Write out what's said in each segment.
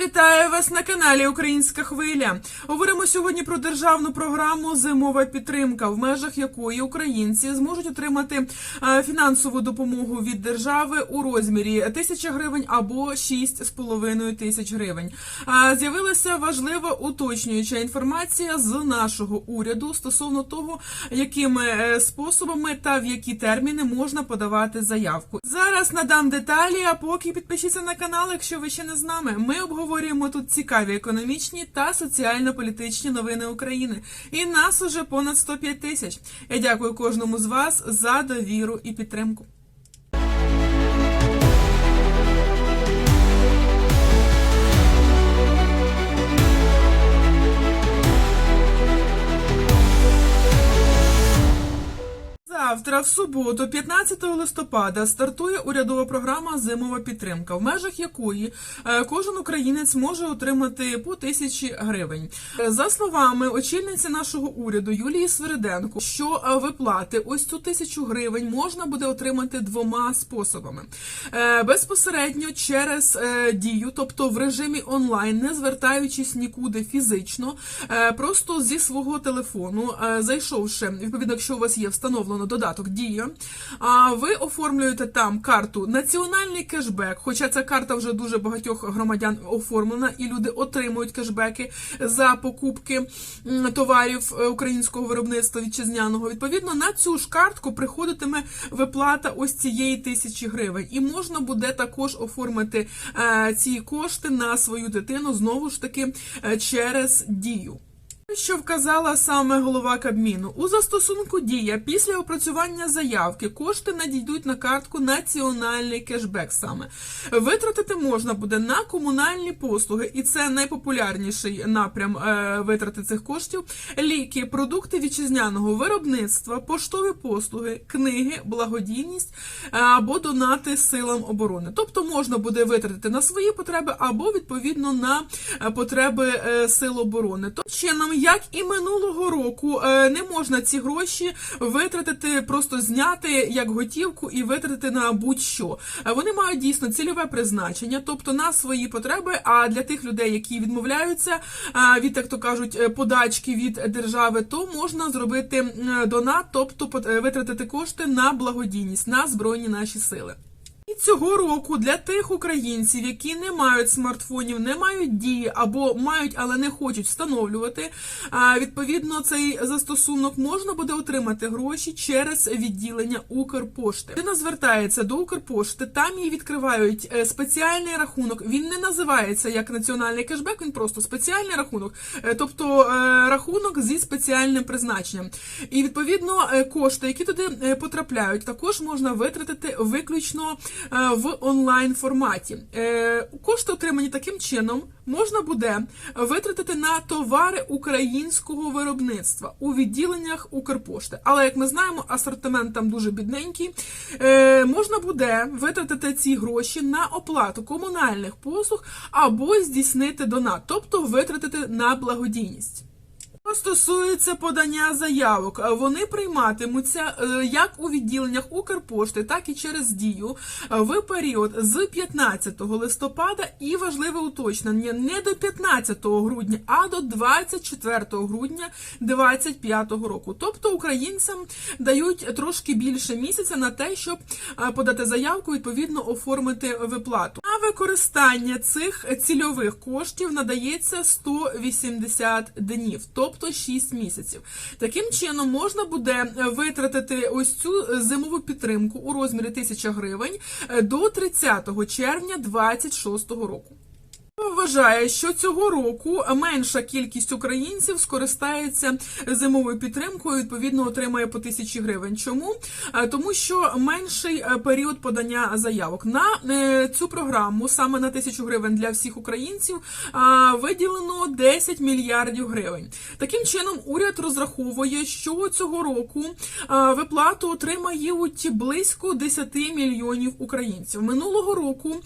Вітаю вас на каналі Українська Хвиля. Говоримо сьогодні про державну програму Зимова підтримка, в межах якої українці зможуть отримати е, фінансову допомогу від держави у розмірі 1000 гривень або 6,5 тисяч гривень. З'явилася важлива уточнююча інформація з нашого уряду стосовно того, якими е, способами та в які терміни можна подавати заявку. Зараз надам деталі, а поки підпишіться на канал, якщо ви ще не з нами. Ми обговорюємо тут цікаві економічні та соціально-політичні новини України. І нас уже понад 105 тисяч. Я дякую кожному з вас за довіру і підтримку. Завтра, в суботу, 15 листопада, стартує урядова програма Зимова підтримка, в межах якої е, кожен українець може отримати по тисячі гривень. За словами очільниці нашого уряду Юлії Свириденко, що е, виплати ось цю тисячу гривень можна буде отримати двома способами: Е, безпосередньо через дію, тобто в режимі онлайн, не звертаючись нікуди фізично, просто зі свого телефону, зайшовши, відповідно, якщо у вас є встановлено додаток Дія, а ви оформлюєте там карту Національний кешбек, хоча ця карта вже дуже багатьох громадян оформлена, і люди отримують кешбеки за покупки товарів е, українського виробництва вітчизняного. Відповідно, на цю ж картку приходитиме виплата ось цієї тисячі гривень, і можна буде також оформити е, ці кошти на свою дитину знову ж таки е, через дію. Що вказала саме голова Кабміну у застосунку дія після опрацювання заявки кошти надійдуть на картку Національний кешбек. Саме витратити можна буде на комунальні послуги, і це найпопулярніший напрям е, витрати цих коштів: ліки, продукти вітчизняного виробництва, поштові послуги, книги, благодійність е, або донати силам оборони. Тобто можна буде витратити на свої потреби або відповідно на е, потреби сил оборони. Тобто чином, як і минулого року, е, не можна ці гроші витратити, просто зняти як готівку і витратити на будь-що. Е, Вони мають дійсно цільове призначення, тобто на свої потреби. А для тих людей, які відмовляються е, від, як то кажуть, подачки від держави, то можна зробити донат, тобто витратити кошти на благодійність, на збройні наші сили. І цього року для тих українців, які не мають смартфонів, не мають дії або мають, але не хочуть встановлювати. Відповідно, цей застосунок можна буде отримати гроші через відділення Укрпошти. Людина звертається до Укрпошти, там їй відкривають е, спеціальний рахунок. Він не називається як національний кешбек, він просто спеціальний рахунок, е, тобто е, рахунок зі спеціальним призначенням. І відповідно кошти, які туди потрапляють, також можна витратити виключно в онлайн форматі. Е, Кошти отримані таким чином можна буде витратити на товари українського виробництва у відділеннях Укрпошти. Але як ми знаємо, асортимент там дуже бідненький. Е, Можна буде витратити ці гроші на оплату комунальних послуг або здійснити донат, тобто витратити на благодійність. Що стосується подання заявок, е, вони прийматимуться е, як у відділеннях Укрпошти, так і через дію е, в період з 15 листопада і важливе уточнення не до 15 грудня, а до 24 грудня 2025 року. Тобто українцям дають трошки більше місяця на те, щоб подати заявку, відповідно оформити виплату. На використання цих цільових коштів надається 180 днів, тобто 6 місяців. Таким чином можна буде витратити ось цю зимову підтримку у розмірі 1000 гривень е, до 30 червня 2026 року. Вважає, що цього року менша кількість українців скористається зимовою підтримкою, відповідно отримає по тисячі гривень. Чому? Е, Тому що менший е, період подання заявок на е, цю програму, саме на тисячу гривень для всіх українців, виділено 10 мільярдів гривень. Таким чином, уряд розраховує, що цього року виплату отримають близько 10 мільйонів українців. Минулого року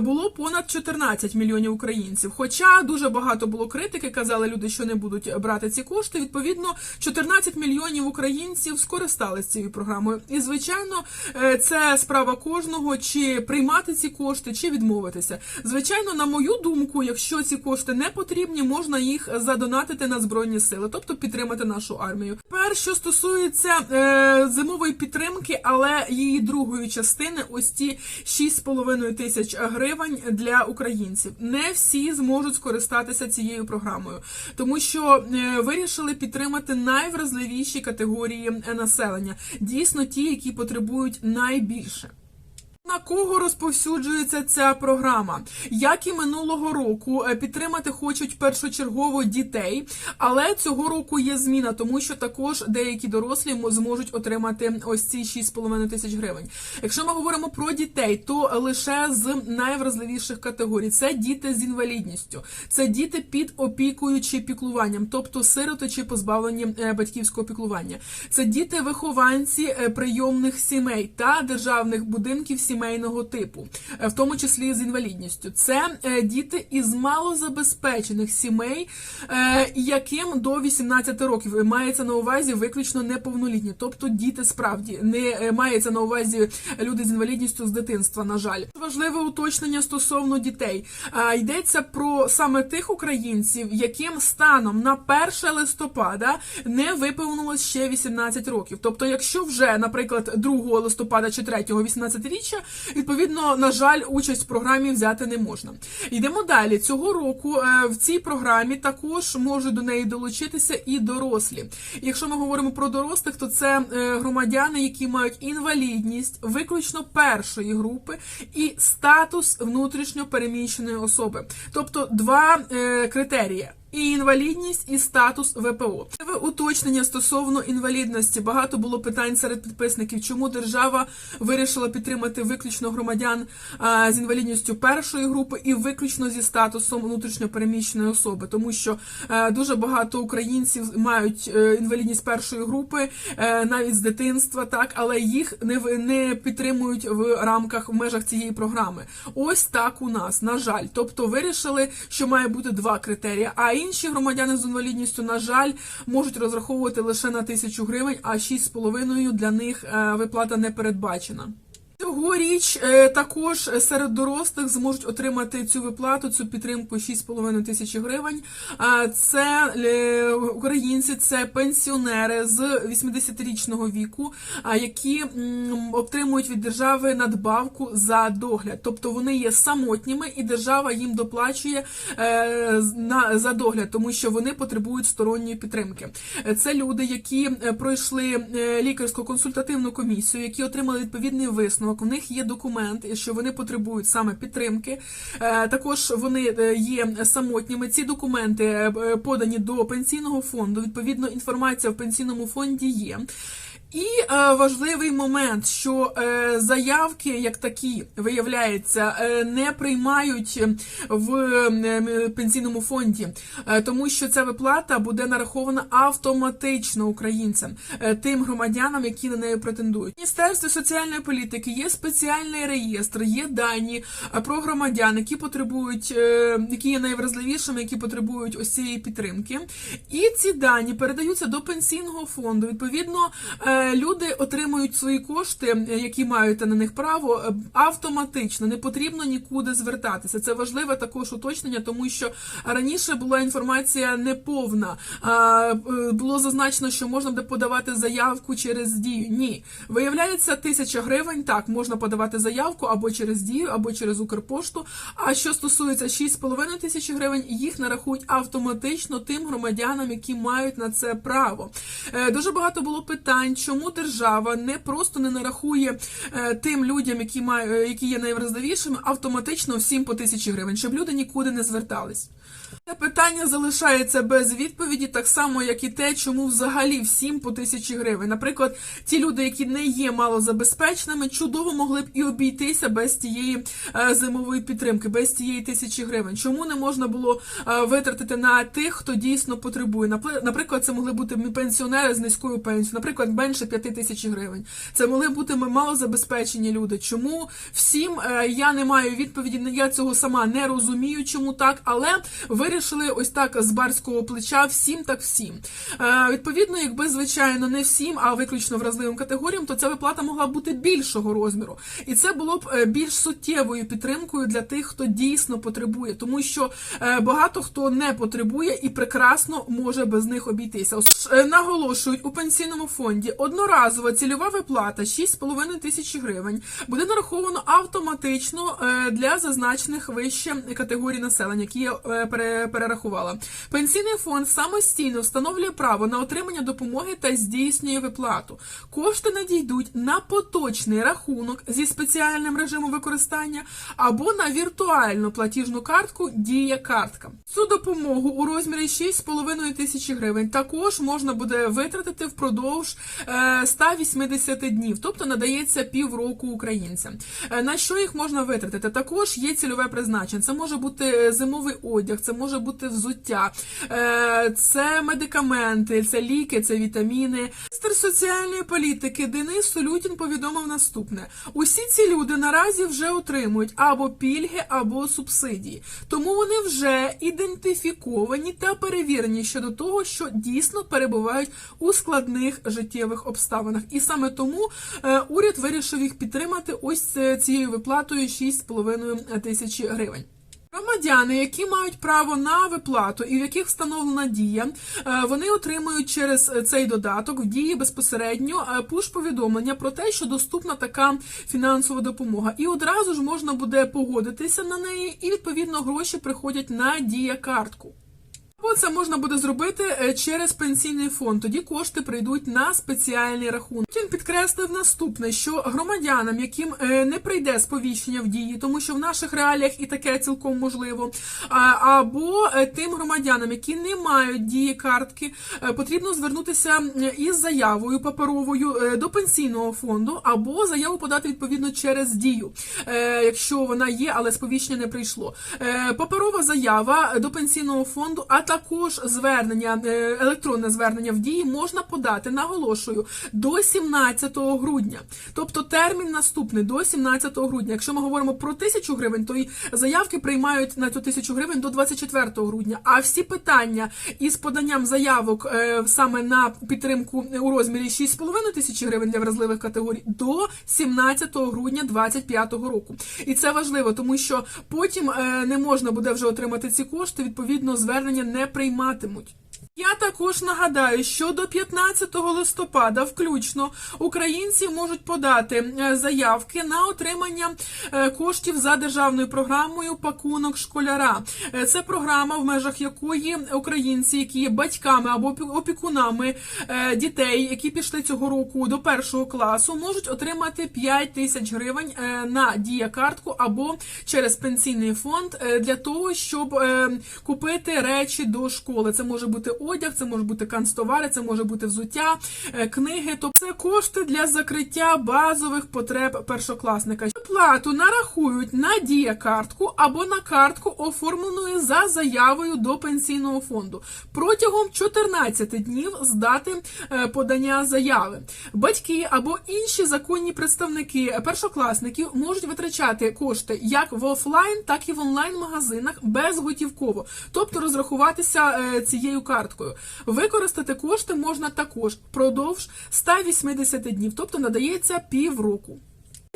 було понад 14 мільйонів українців. Хоча дуже багато було критики, казали люди, що не будуть брати ці кошти. Відповідно, 14 мільйонів українців скористалися цією програмою. І звичайно, е, це справа кожного, чи приймати ці кошти, чи відмовитися. Звичайно, на мою думку, якщо ці кошти не потрібні, можна їх задонатити на збройні сили, тобто підтримати нашу армію. Тепер, що стосується е, зимової підтримки, але її другої частини, ось ці 6,5 тисяч гривень для українців. Не всі зможуть скористатися цією програмою, тому що е, вирішили підтримати найвразливіші категорії е, населення, дійсно ті, які потребують найбільше. На кого розповсюджується ця програма? Як і минулого року е, підтримати хочуть першочергово дітей, але цього року є зміна, тому що також деякі дорослі зможуть отримати ось ці 6,5 тисяч гривень. Якщо ми говоримо про дітей, то лише з найвразливіших категорій це діти з інвалідністю, це діти під опікою чи піклуванням, тобто сироти чи позбавлені е, батьківського піклування. Це діти вихованці е, прийомних сімей та державних будинків сімейного типу, е, в тому числі з інвалідністю. Це е, діти із малозабезпечених сімей, е, яким до 18 років мається на увазі виключно неповнолітні, тобто діти справді не мається на увазі люди з інвалідністю з дитинства. На жаль, важливе уточнення стосовно дітей. Йдеться про саме тих українців, яким станом на 1 листопада не виповнилось ще 18 років. Тобто, якщо вже, наприклад, 2 листопада чи 3 18-річчя, відповідно, на жаль, участь в програмі взяти не можна. Йдемо далі. Цього року е, в цій програмі також можуть до неї долучитися і дорослі. Якщо ми говоримо про дорослих, то це е, громадяни, які мають інвалідність виключно першої групи і статус внутрішньо переміщеної особи. Тобто два е, критерії. І інвалідність, і статус ВПО. Це уточнення стосовно інвалідності. Багато було питань серед підписників, чому держава вирішила підтримати виключно громадян з інвалідністю першої групи і виключно зі статусом внутрішньопереміщеної особи, тому що е, дуже багато українців мають е, інвалідність першої групи, е, навіть з дитинства, так, але їх не не підтримують в рамках в межах цієї програми. Ось так у нас, на жаль. Тобто вирішили, що має бути два критерії. А інші громадяни з інвалідністю, на жаль, можуть розраховувати лише на тисячу гривень, а 6,5 для них е, виплата не передбачена. Цьогоріч е, також серед дорослих зможуть отримати цю виплату, цю підтримку 6,5 тисячі гривень. А Це е, українці, це пенсіонери з 80-річного віку, які отримують від держави надбавку за догляд. Тобто вони є самотніми, і держава їм доплачує е, за догляд, тому що вони потребують сторонньої підтримки. Це люди, які пройшли е, лікарську консультативну комісію, які отримали відповідний висновок. У них є документ, що вони потребують саме підтримки. Е, Також вони е, є самотніми. Ці документи е, подані до пенсійного фонду. Відповідно, інформація в пенсійному фонді є. І е, важливий момент, що е, заявки, як такі, виявляється, е, не приймають в е, пенсійному фонді, е, тому що ця виплата буде нарахована автоматично українцям, е, тим громадянам, які на неї претендують. В Міністерстві соціальної політики є спеціальний реєстр, є дані е, про громадян, які потребують, е, які є найвразливішими, які потребують ось цієї підтримки. І ці дані передаються до пенсійного фонду. Відповідно, е, люди отримують свої кошти, е, які мають на них право, е, автоматично. Не потрібно нікуди звертатися. Це важливе також уточнення, тому що раніше була інформація неповна. Е, Було зазначено, що можна буде подавати заявку через дію. Ні, виявляється, тисяча гривень. Так, можна подавати заявку або через дію, або через Укрпошту. А що стосується 6,5 тисяч гривень, їх нарахують автоматично тим громадянам, які мають на це право. Е, Дуже багато було питань, чому держава не просто не нарахує е, тим людям, які мають, які є найвразливішими, автоматично всім по тисячі гривень, щоб люди нікуди не звертались. Це питання залишається без відповіді, так само, як і те, чому взагалі всім по тисячі гривень. Наприклад, ті люди, які не є малозабезпеченими, чудово могли б і обійтися без тієї е, зимової підтримки, без тієї тисячі гривень. Чому не можна було е, витратити на тих, хто дійсно потребує? Наприклад, це могли бути пенсіонери з низькою пенсією, наприклад, менш більше 5 тисяч гривень. Це могли бути ми малозабезпечені люди. Чому всім е, я не маю відповіді, я цього сама не розумію, чому так, але вирішили ось так з барського плеча всім так всім. Е, Відповідно, якби звичайно не всім, а виключно вразливим категоріям, то ця виплата могла бути більшого розміру, і це було б е, більш суттєвою підтримкою для тих, хто дійсно потребує, тому що е, багато хто не потребує і прекрасно може без них обійтися. Е, Наголошують у пенсійному фонді одноразова цільова виплата 6,5 тисячі гривень буде нараховано автоматично для зазначених вище категорій населення, які е, пере- перерахувала. Пенсійний фонд самостійно встановлює право на отримання допомоги та здійснює виплату. Кошти надійдуть на поточний рахунок зі спеціальним режимом використання або на віртуальну платіжну картку Дія картка. Цю допомогу у розмірі 6,5 тисячі гривень також можна буде витратити впродовж е, 180 днів, тобто надається півроку українцям. Е, На що їх можна витратити? Також є цільове призначення. Це може бути зимовий одяг, це може бути взуття, е, це медикаменти, це ліки, це вітаміни. Міністр соціальної політики Денис Солютін повідомив наступне: усі ці люди наразі вже отримують або пільги, або субсидії, тому вони вже ідентифіковані та перевірені щодо того, що дійсно перебувають у складних життєвих обставинах, і саме тому е, уряд вирішив їх підтримати ось е, цією виплатою 6,5 тисячі гривень. Громадяни, які мають право на виплату і в яких встановлена дія, е, вони отримують через е, цей додаток в дії безпосередньо е, пуш-повідомлення про те, що доступна така фінансова допомога, і одразу ж можна буде погодитися на неї, і відповідно гроші приходять на дія картку. Це можна буде зробити е, через пенсійний фонд. Тоді кошти прийдуть на спеціальний рахунок. Він підкреслив наступне, що громадянам, яким е, не прийде сповіщення в дії, тому що в наших реаліях і таке цілком можливо. Або е, тим громадянам, які не мають дії картки, потрібно звернутися із заявою паперовою до пенсійного фонду, або заяву подати відповідно через дію, якщо вона є, але сповіщення не прийшло. Паперова заява до пенсійного фонду, також звернення, е, електронне звернення в дії можна подати, наголошую, до 17 грудня. Тобто термін наступний до 17 грудня. Якщо ми говоримо про тисячу гривень, то і заявки приймають на цю тисячу гривень до 24 грудня. А всі питання із поданням заявок е, саме на підтримку у розмірі 6,5 тисячі гривень для вразливих категорій до 17 грудня 2025 року. І це важливо, тому що потім е, не можна буде вже отримати ці кошти. Відповідно, звернення не прийматимуть. Я також нагадаю, що до 15 листопада включно українці можуть подати е, заявки на отримання е, коштів за державною програмою Пакунок школяра. Е, Це програма, в межах якої українці, які є батьками або опікунами дітей, які пішли цього року до першого класу, можуть отримати 5 тисяч гривень на дія-картку або через пенсійний фонд для того, щоб купити речі до школи. Це може бути одяг, це може бути канцтовари, це може бути взуття, е, книги. Тобто це кошти для закриття базових потреб першокласника. Плату нарахують на дія-картку або на картку, оформленою за заявою до пенсійного фонду протягом 14 днів з дати е, подання заяви. Батьки або інші законні представники першокласників можуть витрачати кошти як в офлайн, так і в онлайн-магазинах безготівково, тобто розрахуватися е, цією карткою. Використати кошти можна також впродовж 180 днів, тобто надається півроку.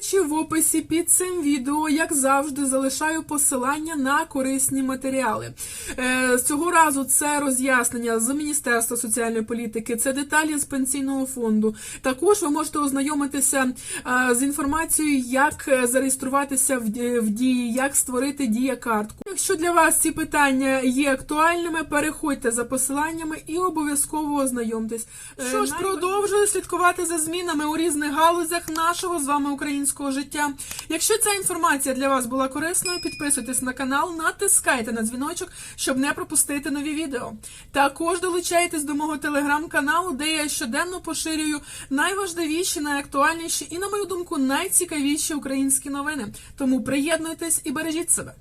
Чи в описі під цим відео, як завжди, залишаю посилання на корисні матеріали. Е, цього разу це роз'яснення з Міністерства соціальної політики, це деталі з пенсійного фонду. Також ви можете ознайомитися е, з інформацією, як е, зареєструватися в, дії, як створити дія-картку. Якщо для вас ці питання є актуальними, переходьте за посиланнями і обов'язково ознайомтесь. Що ж, продовжую слідкувати за змінами у різних галузях нашого з вами українського життя. Якщо ця інформація для вас була корисною, підписуйтесь на канал, натискайте на дзвіночок, щоб не пропустити нові відео. Також долучайтесь до мого телеграм-каналу, де я щоденно поширюю найважливіші, найактуальніші і, на мою думку, найцікавіші українські новини. Тому приєднуйтесь і бережіть себе.